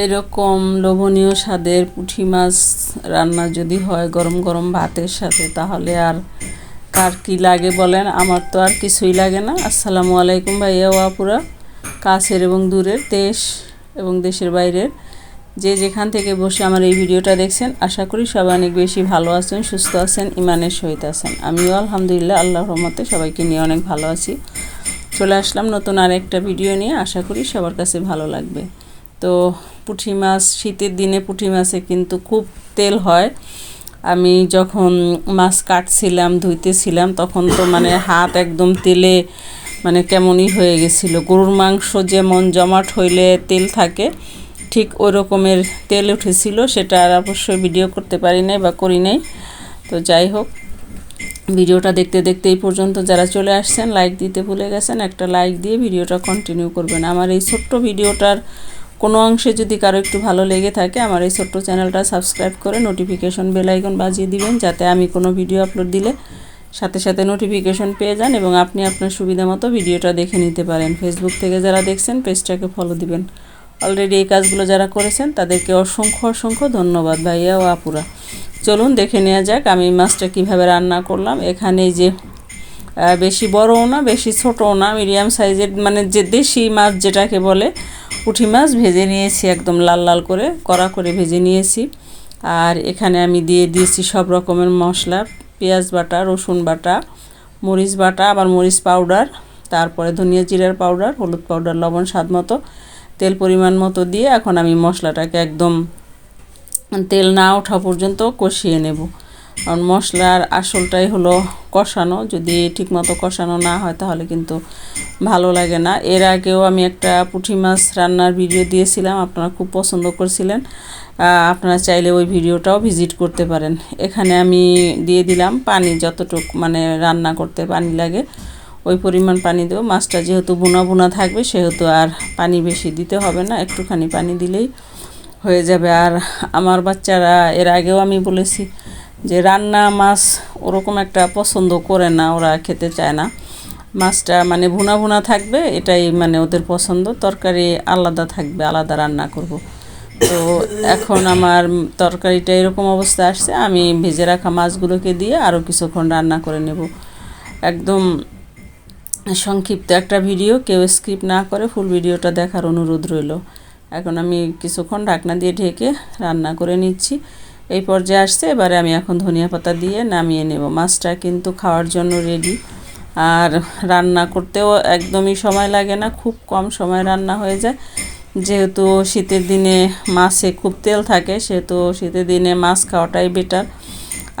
এরকম লোভনীয় স্বাদের পুঁটি মাছ রান্না যদি হয় গরম গরম ভাতের সাথে, তাহলে আর কার কি লাগে বলেন? আমার তো আর কিছুই লাগে না। আসসালামু আলাইকুম ভাইয়া আপুরা। কাছের এবং দূরের দেশ এবং দেশের বাইরের যে যেখান থেকে বসে আমার এই ভিডিওটা দেখছেন, আশা করি সবাই অনেক বেশি ভালো আছেন, সুস্থ আছেন ইমানের সহিত আছেন। আমিও আলহামদুলিল্লাহ আল্লাহ রহমতে সবাইকে নিয়ে অনেক ভালো আছি। চলে আসলাম নতুন আরেকটা ভিডিও নিয়ে। আশা করি সবার কাছে ভালো লাগবে। তো পুঁটি মাছ, শীতের দিনে পুঁটি মাছে কিন্তু খুব তেল হয়। আমি যখন মাছ কাটছিলাম, ধুইতেছিলাম, তখন তো মানে হাত একদম তেলে মানে কেমনই হয়ে গেছিল। গরুর মাংস যেমন জমাট হইলে তেল থাকে, ঠিক ওই রকমের তেল উঠেছিল, সেটা আর অবশ্যই ভিডিও করতে পারি নাই বা করি নাই। তো যাই হোক, ভিডিওটা দেখতে দেখতে এই পর্যন্ত যারা চলে আসছেন লাইক দিতে ভুলে গেছেন, একটা লাইক দিয়ে ভিডিওটা কন্টিনিউ করবেন। আমার এই ছোট্ট ভিডিওটার কোনো অংশে যদি কারও একটু ভালো লেগে থাকে, আমার এই ছোট্ট চ্যানেলটা সাবস্ক্রাইব করে নোটিফিকেশন বেল আইকন বাজিয়ে দিবেন, যাতে আমি কোনো ভিডিও আপলোড দিলে সাথে সাথে নোটিফিকেশন পেয়ে যান এবং আপনি আপনার সুবিধা মতো ভিডিওটা দেখে নিতে পারেন। ফেসবুক থেকে যারা দেখছেন পেজটাকে ফলো দিবেন। অলরেডি এই কাজগুলো যারা করেছেন, তাদেরকে অসংখ্য অসংখ্য ধন্যবাদ ভাইয়া ও আপুরা। চলুন দেখে নেওয়া যাক আমি মাছটা কীভাবে রান্না করলাম। এখানে যে বেশি বড়ও না, বেশি ছোটও না মিডিয়াম সাইজের মানে যে দেশি মাছ যেটাকে বলে, পুঁটি মাছ ভেজে নিয়েছি একদম লাল লাল করে, কড়া করে ভেজে নিয়েছি। আর এখানে আমি দিয়ে দিয়েছি সব রকমের মশলা, পেঁয়াজ বাটা, রসুন বাটা, মরিচ বাটা, আবার মরিচ পাউডার, তারপরে ধনিয়া জিরার পাউডার, হলুদ পাউডার, লবণ স্বাদ মতো, তেল পরিমাণ মতো দিয়ে এখন আমি মশলাটাকে একদম তেল না ওঠা পর্যন্ত কষিয়ে নেব। কারণ মশলার আসলটাই হলো কষানো। যদি ঠিকমতো কষানো না হয় তাহলে কিন্তু ভালো লাগে না। এর আগেও আমি একটা পুঁটি মাছ রান্নার ভিডিও দিয়েছিলাম, আপনারা খুব পছন্দ করছিলেন। আপনারা চাইলে ওই ভিডিওটাও ভিজিট করতে পারেন। এখানে আমি দিয়ে দিলাম পানি যতটুক মানে রান্না করতে পানি লাগে। ওই পরিমাণ পানি দেবো। মাছটা যেহেতু বোনা বোনা থাকবে, সেহেতু আর পানি বেশি দিতে হবে না। একটুখানি পানি দিলেই হয়ে যাবে। আর আমার বাচ্চারা, এর আগেও আমি বলেছি যে রান্না মাছ ওরকম একটা পছন্দ করে না, ওরা খেতে চায় না। মাছটা মানে ভুনা ভুনা থাকবে, এটাই মানে ওদের পছন্দ। তরকারি আলাদা থাকবে, আলাদা রান্না করব। তো এখন আমার তরকারিটা এরকম অবস্থা আসছে, আমি ভেজে রাখা মাছগুলোকে দিয়ে আরও কিছুক্ষণ রান্না করে নেব। একদম সংক্ষিপ্ত একটা ভিডিও, কেউ স্কিপ না করে ফুল ভিডিওটা দেখার অনুরোধ রইল। এখন আমি কিছুক্ষণ ঢাকনা দিয়ে ঢেকে রান্না করে নিচ্ছি। এই পর্যায়ে আসছে। এবারে আমি এখন ধনিয়া পাতা দিয়ে নামিয়ে নেব। মাছটা কিন্তু খাওয়ার জন্য রেডি আর রান্না করতেও একদমই সময় লাগে না, খুব কম সময় রান্না হয়ে যায়। যেহেতু শীতের দিনে মাছে খুব তেল থাকে, সেহেতু শীতের দিনে মাছ খাওয়াটাই বেটার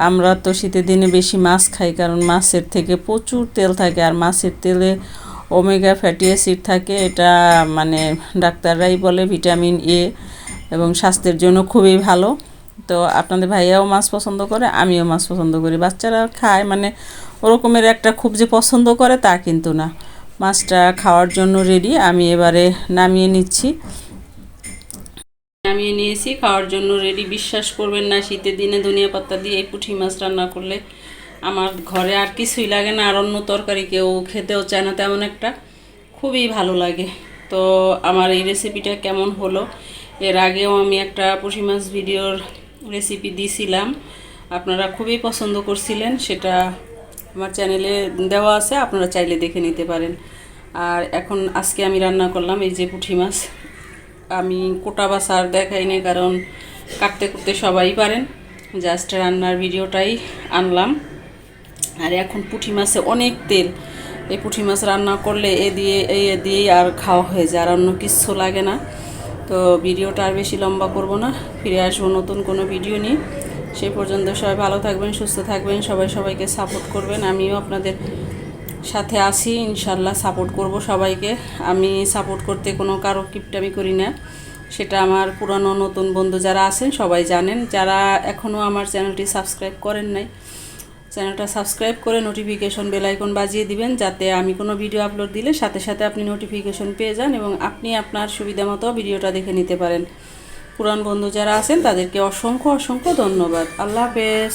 আমরা তো শীতের দিনে বেশি মাছ খাই, কারণ মাছের থেকে প্রচুর তেল থাকে। আর মাছের তেলে ওমেগা ফ্যাটি অ্যাসিড থাকে। এটা মানে ডাক্তাররাই বলে ভিটামিন এ এবং স্বাস্থ্যের জন্য খুবই ভালো। তো আপনাদের ভাইয়াও মাছ পছন্দ করে, আমিও মাছ পছন্দ করি। বাচ্চারা খায় মানে ওরকমের একটা খুব যে পছন্দ করে তা কিন্তু না। মাছটা খাওয়ার জন্য রেডি আমি এবারে নামিয়ে নিচ্ছি। নামিয়ে নিয়েছি, খাওয়ার জন্য রেডি বিশ্বাস করবেন না, শীতের দিনে ধনিয়া পাতা দিয়ে এই পুঁটি মাছ রান্না করলে আমার ঘরে আর কিছুই লাগে না, আর অন্য তরকারি কেউ খেতেও চায় না তেমন একটা। খুবই ভালো লাগে। তো আমার এই রেসিপিটা কেমন হলো, এর আগেও আমি একটা পুঁটি মাছ ভিডিওর রেসিপি দিয়েছিলাম আপনারা খুবই পছন্দ করছিলেন, সেটা আমার চ্যানেলে দেওয়া আছে, আপনারা চাইলে দেখে নিতে পারেন। আর এখন আজকে আমি রান্না করলাম এই যে পুঁটি মাছ। আমি কোটা বা সার দেখাই নি কারণ কাটতে কুটতে সবাই পারেন। জাস্ট রান্নার ভিডিওটাই আনলাম। আর এখন পুঁটি মাছে অনেক তেল। এই পুঁটি মাছ রান্না করলে এ দিয়ে এই দিয়েই আর খাওয়া হয়ে যায়, আর অন্য কিচ্ছু লাগে না। তো ভিডিওটা আর বেশি লম্বা করব না। ফিরে আসব নতুন কোনো ভিডিও নিয়ে। সেই পর্যন্ত সবাই ভালো থাকবেন, সুস্থ থাকবেন, সবাই সবাইকে সাপোর্ট করবেন। আমিও আপনাদের সাথে আছি ইনশাল্লাহ সাপোর্ট করব সবাইকে। আমি সাপোর্ট করতে কোনো কারও কিপটামি করি না। সেটা আমার পুরানো নতুন বন্ধু যারা আছেন সবাই জানেন। যারা এখনও আমার চ্যানেলটি সাবস্ক্রাইব করেন নাই চ্যানেলটা সাবস্ক্রাইব করে নোটিফিকেশন বেলাইকন বাজিয়ে দিবেন, যাতে আমি কোনো ভিডিও আপলোড দিলে সাথে সাথে আপনি নোটিফিকেশন পেয়ে যান এবং আপনি আপনার সুবিধা মতো ভিডিওটা দেখে নিতে পারেন। পুরান বন্ধু যারা আছেন, তাদেরকে অসংখ্য অসংখ্য ধন্যবাদ। আল্লাহ হাফেজ।